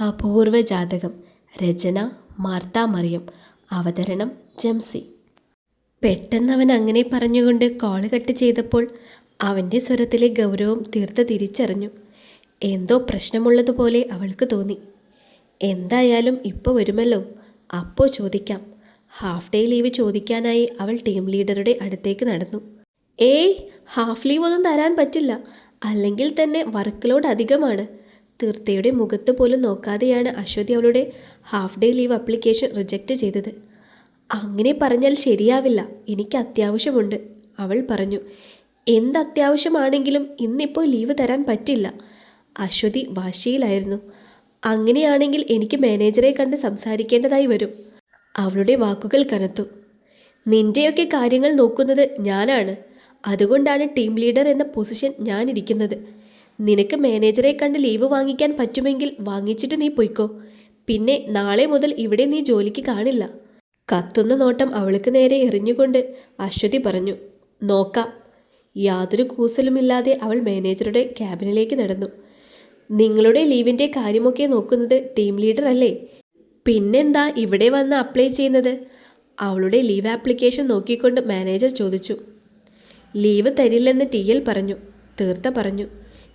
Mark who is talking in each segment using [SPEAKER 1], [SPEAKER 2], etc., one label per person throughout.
[SPEAKER 1] അപൂർവ ജാതകം രചന മാർത്ത മറിയം. അവതരണം ജംസി. പെട്ടെന്ന് അവൻ അങ്ങനെ പറഞ്ഞുകൊണ്ട് കോൾ കട്ട് ചെയ്തപ്പോൾ അവന്റെ സ്വരത്തിലെ ഗൗരവം തീർത്ത് തിരിച്ചറിഞ്ഞു. എന്തോ പ്രശ്നമുള്ളതുപോലെ അവൾക്ക് തോന്നി. എന്തായാലും ഇപ്പോൾ വരുമല്ലോ? അപ്പോൾ ചോദിക്കാം. ഹാഫ് ഡേ ലീവ് ചോദിക്കാനായി അവൾ ടീം ലീഡറുടെ അടുത്തേക്ക് നടന്നു. ഏയ് ഹാഫ് ലീവ് ഒന്നും തരാൻ പറ്റില്ല. അല്ലെങ്കിൽ തന്നെ വർക്ക് ലോഡ് അധികമാണ്. തീർത്ഥയുടെ മുഖത്ത് പോലും നോക്കാതെയാണ് അശ്വതി അവളുടെ half day leave application reject ചെയ്തത്. അങ്ങനെ പറഞ്ഞാൽ ശരിയാവില്ല. എനിക്ക് അത്യാവശ്യമുണ്ട്. അവൾ പറഞ്ഞു എന്ത് അത്യാവശ്യമാണെങ്കിലും ഇന്നിപ്പോൾ ലീവ് തരാൻ പറ്റില്ല. അശ്വതി വാശിയിലായിരുന്നു. അങ്ങനെയാണെങ്കിൽ എനിക്ക് മാനേജറെ കണ്ട് സംസാരിക്കേണ്ടതായി വരും. അവളുടെ വാക്കുകൾ കനത്തു. നിന്റെയൊക്കെ കാര്യങ്ങൾ നോക്കുന്നത് ഞാനാണ്. അതുകൊണ്ടാണ് ടീം ലീഡർ എന്ന പൊസിഷൻ ഞാനിരിക്കുന്നത്. നിനക്ക് മാനേജറെ കണ്ട് ലീവ് വാങ്ങിക്കാൻ പറ്റുമെങ്കിൽ വാങ്ങിച്ചിട്ട് നീ പൊയ്ക്കോ. പിന്നെ നാളെ മുതൽ ഇവിടെ നീ ജോലിക്ക് കാണില്ല. കത്തുന്ന നോട്ടം അവൾക്ക് നേരെ എറിഞ്ഞുകൊണ്ട് അശ്വതി പറഞ്ഞു നോക്കാം. യാതൊരു കൂസലുമില്ലാതെ അവൾ മാനേജറുടെ ക്യാബിനിലേക്ക് നടന്നു. നിങ്ങളുടെ ലീവിന്റെ കാര്യമൊക്കെ നോക്കുന്നത് ടീം ലീഡർ അല്ലേ? പിന്നെന്താ ഇവിടെ വന്ന് അപ്ലൈ ചെയ്യുന്നത്? അവളുടെ ലീവ് ആപ്ലിക്കേഷൻ നോക്കിക്കൊണ്ട് മാനേജർ ചോദിച്ചു. ലീവ് തരില്ലെന്ന് ടി എൽ പറഞ്ഞു തീർത്ത പറഞ്ഞു.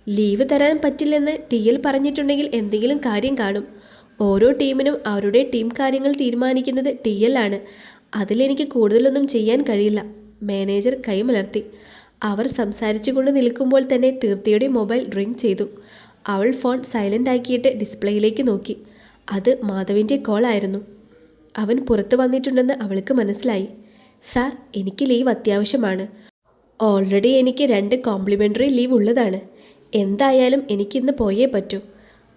[SPEAKER 1] ലീവ് തരാൻ പറ്റില്ലെന്ന് ടി എൽ പറഞ്ഞിട്ടുണ്ടെങ്കിൽ എന്തെങ്കിലും കാര്യം കാണും. ഓരോ ടീമിനും അവരുടെ ടീം കാര്യങ്ങൾ തീരുമാനിക്കുന്നത് ടി എൽ ആണ് അതിലെനിക്ക് കൂടുതലൊന്നും ചെയ്യാൻ കഴിയില്ല. മാനേജർ കൈമലർത്തി അവർ സംസാരിച്ചുകൊണ്ട് നിൽക്കുമ്പോൾ തന്നെ തീർത്ഥയുടെ മൊബൈൽ റിംഗ് ചെയ്തു. അവൾ ഫോൺ സൈലന്റ് ആക്കിയിട്ട് ഡിസ്പ്ലേയിലേക്ക് നോക്കി. അത് മാധവിന്റെ കോൾ ആയിരുന്നു. അവൻ പുറത്തു വന്നിട്ടുണ്ടെന്ന് അവൾക്ക് മനസ്സിലായി. സാർ എനിക്ക് ലീവ് അത്യാവശ്യമാണ്. ഓൾറെഡി എനിക്ക് രണ്ട് കോംപ്ലിമെന്ററി ലീവ് ഉള്ളതാണ്. എന്തായാലും എനിക്കിന്ന് പോയേ പറ്റൂ.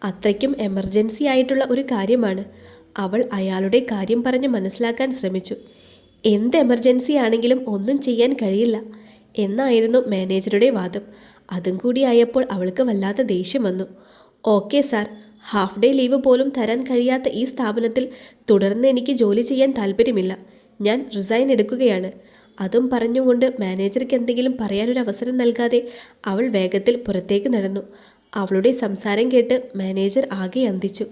[SPEAKER 1] അത്രയ്ക്കും എമർജൻസി ആയിട്ടുള്ള ഒരു കാര്യമാണ്. അവൾ അയാളുടെ കാര്യം പറഞ്ഞ് മനസ്സിലാക്കാൻ ശ്രമിച്ചു. എന്ത് എമർജൻസി ആണെങ്കിലും ഒന്നും ചെയ്യാൻ കഴിയില്ല എന്നായിരുന്നു മാനേജറുടെ വാദം. അതും കൂടി ആയപ്പോൾ അവൾക്ക് വല്ലാത്ത ദേഷ്യം വന്നു. Okay sir half day leave പോലും തരാൻ കഴിയാത്ത ഈ സ്ഥാപനത്തിൽ തുടർന്ന് എനിക്ക് ജോലി ചെയ്യാൻ താല്പര്യമില്ല ഞാൻ റിസൈൻ എടുക്കുകയാണ്. അതും പറഞ്ഞുകൊണ്ട് മാനേജർക്ക് എന്തെങ്കിലും പറയാനൊരു അവസരം നൽകാതെ അവൾ വേഗത്തിൽ പുറത്തേക്ക് നടന്നു. അവളുടെ സംസാരം കേട്ട് മാനേജർ ആകെ അന്തിച്ചു.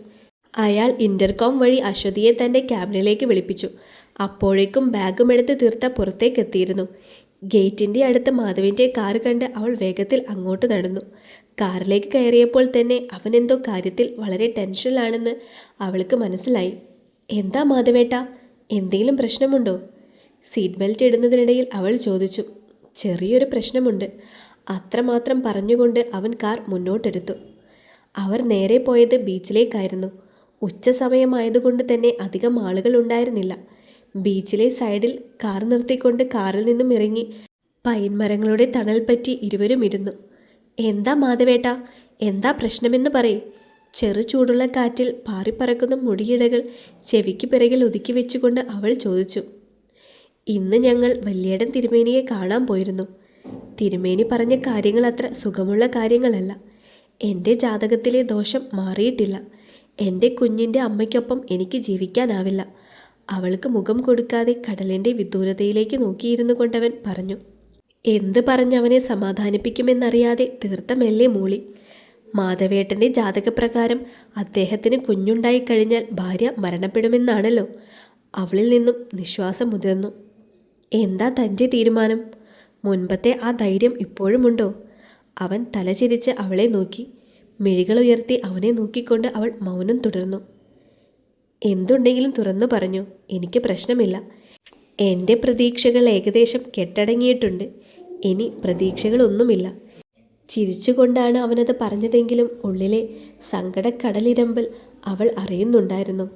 [SPEAKER 1] അയാൾ ഇന്റർകോം വഴി അശ്വതിയെ തന്റെ ക്യാബിനിലേക്ക് വിളിപ്പിച്ചു. അപ്പോഴേക്കും ബാഗും എടുത്ത് തീർത്ത പുറത്തേക്ക് എത്തിയിരുന്നു. ഗേറ്റിന്റെ അടുത്ത് മാധവിന്റെ കാർ കണ്ട് അവൾ വേഗത്തിൽ അങ്ങോട്ട് നടന്നു. കാറിലേക്ക് കയറിയപ്പോൾ തന്നെ അവനെന്തോ കാര്യത്തിൽ വളരെ ടെൻഷനിലാണെന്ന് അവൾക്ക് മനസ്സിലായി. എന്താ മാധവേട്ട? എന്തെങ്കിലും പ്രശ്നമുണ്ടോ? സീറ്റ് ബെൽറ്റ് ഇടുന്നതിനിടയിൽ അവൾ ചോദിച്ചു ചെറിയൊരു പ്രശ്നമുണ്ട്. അത്രമാത്രം പറഞ്ഞുകൊണ്ട് അവൻ കാർ മുന്നോട്ടെടുത്തു. അവർ നേരെ പോയത് ബീച്ചിലേക്കായിരുന്നു. ഉച്ച സമയമായതുകൊണ്ട് തന്നെ അധികം ആളുകൾ ഉണ്ടായിരുന്നില്ല. ബീച്ചിലെ സൈഡിൽ കാർ നിർത്തിക്കൊണ്ട് കാറിൽ നിന്നും ഇറങ്ങി പൈൻ മരങ്ങളുടെ തണൽ പറ്റി ഇരുവരും ഇരുന്നു. എന്താ മാധവേട്ട എന്താ പ്രശ്നമെന്ന് പറയേ. ചെറു ചൂടുള്ള കാറ്റിൽ പാറിപ്പറക്കുന്ന മുടിയിടകൾ ചെവിക്ക് പിറകിൽ ഒതുക്കി വെച്ചുകൊണ്ട് അവൾ ചോദിച്ചു ഇന്ന് ഞങ്ങൾ വല്യേടൻ തിരുമേനിയെ കാണാൻ പോയിരുന്നു. തിരുമേനി പറഞ്ഞ കാര്യങ്ങൾ അത്ര സുഖമുള്ള കാര്യങ്ങളല്ല. എന്റെ ജാതകത്തിലെ ദോഷം മാറിയിട്ടില്ല. എന്റെ കുഞ്ഞിന്റെ അമ്മയ്ക്കൊപ്പം എനിക്ക് ജീവിക്കാനാവില്ല. അവൾക്ക് മുഖം കൊടുക്കാതെ കടലിന്റെ വിദൂരതയിലേക്ക് നോക്കിയിരുന്നു കൊണ്ടവൻ പറഞ്ഞു. എന്ത് പറഞ്ഞവനെ സമാധാനിപ്പിക്കുമെന്നറിയാതെ തീർത്ഥമല്ലേ മൂളി. മാധവേട്ടന്റെ ജാതകപ്രകാരം അദ്ദേഹത്തിന് കുഞ്ഞുണ്ടായി കഴിഞ്ഞാൽ ഭാര്യ മരണപ്പെടുമെന്നാണല്ലോ. അവളിൽ നിന്നും നിശ്വാസം മുതിർന്നു. എന്താ തന്റെ തീരുമാനം? മുൻപത്തെ ആ ധൈര്യം ഇപ്പോഴുമുണ്ടോ? അവൻ തലചിരിച്ച് അവളെ നോക്കി. മിഴികൾ ഉയർത്തി അവനെ നോക്കിക്കൊണ്ട് അവൾ മൗനം തുടർന്നു. എന്തുണ്ടെങ്കിലും തുറന്നു പറഞ്ഞു. എനിക്ക് പ്രശ്നമില്ല. എന്റെ പ്രതീക്ഷകൾ ഏകദേശം കെട്ടടങ്ങിയിട്ടുണ്ട്. ഇനി പ്രതീക്ഷകളൊന്നുമില്ല. ചിരിച്ചുകൊണ്ടാണ് അവനത് പറഞ്ഞതെങ്കിലും ഉള്ളിലെ സങ്കടക്കടലിരമ്പൽ അവൾ അറിയുന്നുണ്ടായിരുന്നു.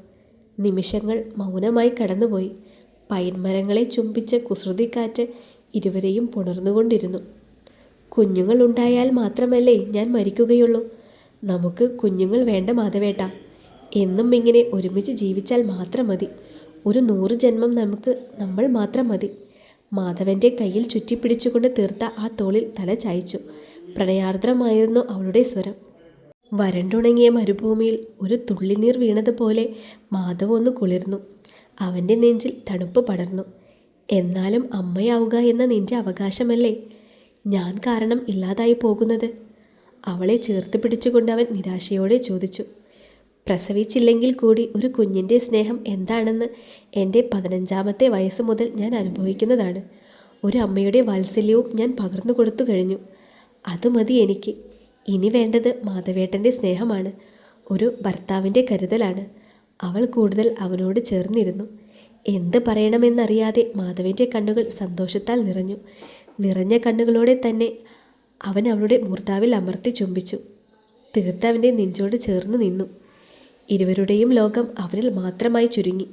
[SPEAKER 1] നിമിഷങ്ങൾ മൗനമായി കടന്നുപോയി. പൈൻമരങ്ങളെ ചുംബിച്ച കുസൃതിക്കാറ്റ് ഇരുവരെയും പുണർന്നുകൊണ്ടിരുന്നു. കുഞ്ഞുങ്ങൾ ഉണ്ടായാൽ മാത്രമല്ലേ ഞാൻ മരിക്കുകയുള്ളൂ. നമുക്ക് കുഞ്ഞുങ്ങൾ വേണ്ട മാധവേട്ട. എന്നും ഇങ്ങനെ ഒരുമിച്ച് ജീവിച്ചാൽ മാത്രം മതി. ഒരു നൂറ് ജന്മം നമുക്ക് നമ്മൾ മാത്രം മതി. മാധവന്റെ കയ്യിൽ ചുറ്റിപ്പിടിച്ചുകൊണ്ട് തീർത്ത ആ തോളിൽ തല ചായച്ചു. പ്രണയാർദ്രമായിരുന്നു അവളുടെ സ്വരം. വരണ്ടുണങ്ങിയ മരുഭൂമിയിൽ ഒരു തുള്ളിനീർ വീണതുപോലെ മാധവ് ഒന്ന് കുളിർന്നു. അവന്റെ നെഞ്ചിൽ തണുപ്പ് പടർന്നു. എന്നാലും അമ്മയാവുക എന്ന നിന്റെ അവകാശമല്ലേ? ഞാൻ കാരണം ഇല്ലാതായി പോകുന്നത്. അവളെ ചേർത്ത് പിടിച്ചുകൊണ്ട് അവൻ നിരാശയോടെ ചോദിച്ചു. പ്രസവിച്ചില്ലെങ്കിൽ കൂടി ഒരു കുഞ്ഞിന്റെ സ്നേഹം എന്താണെന്ന് എന്റെ പതിനഞ്ചാമത്തെ വയസ്സ് മുതൽ ഞാൻ അനുഭവിക്കുന്നതാണ്. ഒരു അമ്മയുടെ വാത്സല്യവും ഞാൻ പകർന്നു കൊടുത്തു കഴിഞ്ഞു. അത് മതി എനിക്ക്. ഇനി വേണ്ടത് മാധവേട്ടന്റെ സ്നേഹമാണ്. ഒരു ഭർത്താവിന്റെ കരുതലാണ്. അവൾ കൂടുതൽ അവനോട് ചേർന്നിരുന്നു. എന്ത് പറയണമെന്നറിയാതെ മാധവന്റെ കണ്ണുകൾ സന്തോഷത്താൽ നിറഞ്ഞു. നിറഞ്ഞ കണ്ണുകളോടെ തന്നെ അവൻ അവളുടെ മൂർത്താവിൽ അമർത്തി ചുംബിച്ചു. തീർത്ത് അവന്റെ നെഞ്ചോട് ചേർന്ന് നിന്നു. ഇരുവരുടെയും ലോകം അവരിൽ മാത്രമായി ചുരുങ്ങി.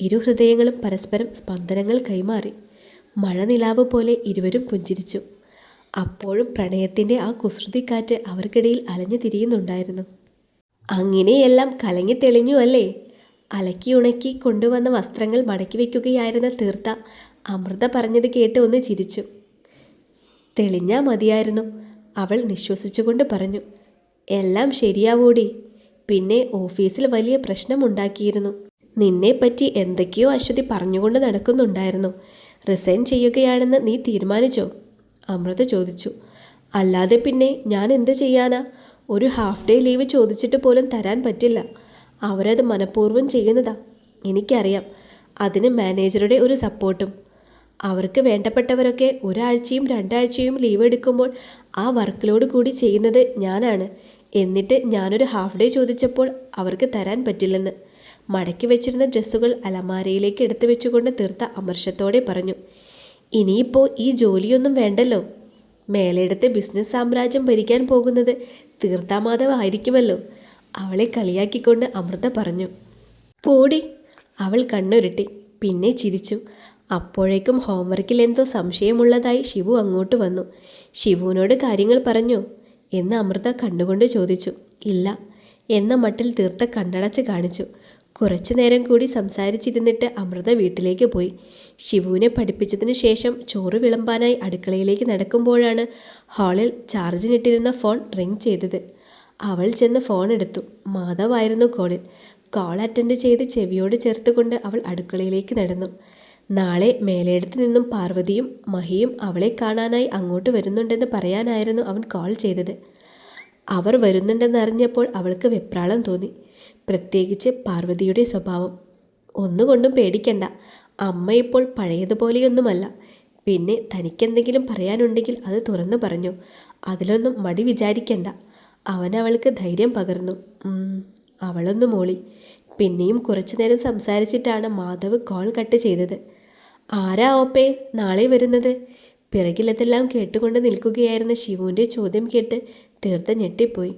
[SPEAKER 1] ഇരു ഹൃദയങ്ങളും പരസ്പരം സ്പന്ദനങ്ങൾ കൈമാറി. മഴനിലാവ് പോലെ ഇരുവരും പുഞ്ചിരിച്ചു. അപ്പോഴും പ്രണയത്തിന്റെ ആ കുസൃതിക്കാറ്റ് അവർക്കിടയിൽ അലഞ്ഞു തിരിയുന്നുണ്ടായിരുന്നു. അങ്ങനെയെല്ലാം കലങ്ങി തെളിഞ്ഞു അല്ലേ? അലക്കി ഉണക്കി കൊണ്ടുവന്ന വസ്ത്രങ്ങൾ മടക്കി വയ്ക്കുകയായിരുന്ന തീർത്ത അമൃത പറഞ്ഞത് കേട്ട് ഒന്ന് ചിരിച്ചു. തെളിഞ്ഞാ മതിയായിരുന്നു. അവൾ നിശ്വസിച്ചുകൊണ്ട് പറഞ്ഞു എല്ലാം ശരിയാവൂടി. പിന്നെ ഓഫീസിൽ വലിയ പ്രശ്നമുണ്ടാക്കിയിരുന്നു നിന്നെപ്പറ്റി എന്തൊക്കെയോ അശ്വതി പറഞ്ഞുകൊണ്ട് നടക്കുന്നുണ്ടായിരുന്നു. റിസൈൻ ചെയ്യുകയാണെന്ന് നീ തീരുമാനിച്ചോ? അമൃത ചോദിച്ചു. അല്ലാതെ പിന്നെ ഞാൻ എന്ത് ചെയ്യാനാ? ഒരു ഹാഫ് ഡേ ലീവ് ചോദിച്ചിട്ട് പോലും തരാൻ പറ്റില്ല. അവരത് മനഃപൂർവം ചെയ്യുന്നതാ. എനിക്കറിയാം. അതിന് മാനേജറുടെ ഒരു സപ്പോർട്ടും അവർക്ക് വേണ്ടപ്പെട്ടവരൊക്കെ ഒരാഴ്ചയും രണ്ടാഴ്ചയും ലീവ് എടുക്കുമ്പോൾ ആ വർക്ക് ലോഡ് കൂടി ചെയ്യുന്നത് ഞാനാണ്. എന്നിട്ട് ഞാനൊരു ഹാഫ് ഡേ ചോദിച്ചപ്പോൾ അവർക്ക് തരാൻ പറ്റില്ലെന്ന്. മടക്കി വെച്ചിരുന്ന ഡ്രസ്സുകൾ അലമാരയിലേക്ക് എടുത്തു വെച്ചുകൊണ്ട് തീർത്ത അമർഷത്തോടെ പറഞ്ഞു ഇനിയിപ്പോൾ ഈ ജോലിയൊന്നും വേണ്ടല്ലോ. മേലെടുത്ത് ബിസിനസ് സാമ്രാജ്യം ഭരിക്കാൻ പോകുന്നത് തീർത്താമാധവ് ആയിരിക്കുമല്ലോ. അവളെ കളിയാക്കിക്കൊണ്ട് അമൃത പറഞ്ഞു പോടി. അവൾ കണ്ണുരുട്ടി പിന്നെ ചിരിച്ചു. അപ്പോഴേക്കും ഹോംവർക്കിൽ എന്തോ സംശയമുള്ളതായി ശിവു അങ്ങോട്ട് വന്നു. ശിവുവിനോട് കാര്യങ്ങൾ പറഞ്ഞു എന്ന് അമൃത കണ്ണുകൊണ്ട് ചോദിച്ചു ഇല്ല. എന്ന മട്ടിൽ തീർത്ത കണ്ണടച്ച് കാണിച്ചു. കുറച്ചു നേരം കൂടി സംസാരിച്ചിരുന്നിട്ട് അമൃത വീട്ടിലേക്ക് പോയി. ശിവുവിനെ പഠിപ്പിച്ചതിന് ശേഷം ചോറ് വിളമ്പാനായി അടുക്കളയിലേക്ക് നടക്കുമ്പോഴാണ് ഹാളിൽ ചാർജിനിട്ടിരുന്ന ഫോൺ റിങ് ചെയ്തത്. അവൾ ചെന്ന് ഫോൺ എടുത്തു. മാധവായിരുന്നു കോളിൽ. കോൾ അറ്റൻഡ് ചെയ്ത് ചെവിയോട് ചേർത്തുകൊണ്ട് അവൾ അടുക്കളയിലേക്ക് നടന്നു. നാളെ മേലേടത്ത് നിന്നും പാർവതിയും മഹിയും അവളെ കാണാനായി അങ്ങോട്ട് വരുന്നുണ്ടെന്ന് പറയാനായിരുന്നു അവൻ കോൾ ചെയ്തത്. അവർ വരുന്നുണ്ടെന്ന് അറിഞ്ഞപ്പോൾ അവൾക്ക് വെപ്രാളം തോന്നി. പ്രത്യേകിച്ച് പാർവതിയുടെ സ്വഭാവം. ഒന്നുകൊണ്ടും പേടിക്കണ്ട. അമ്മ ഇപ്പോൾ പഴയതുപോലെയൊന്നുമല്ല. പിന്നെ തനിക്കെന്തെങ്കിലും പറയാനുണ്ടെങ്കിൽ അത് തുറന്നു പറഞ്ഞു. അതിലൊന്നും മടി വിചാരിക്കണ്ട. അവനവൾക്ക് ധൈര്യം പകർന്നു. അവളൊന്നു മോളി. പിന്നെയും കുറച്ചു നേരം സംസാരിച്ചിട്ടാണ് മാധവ് കോൾ കട്ട് ചെയ്തത്. ആരാ ഓപ്പേ? നാളെ വരുന്നത്? പിറകിലതെല്ലാം കേട്ടുകൊണ്ട് നിൽക്കുകയായിരുന്ന ശിവുവിന്റെ ചോദ്യം കേട്ട് തീർത്ത ഞെട്ടിപ്പോയി.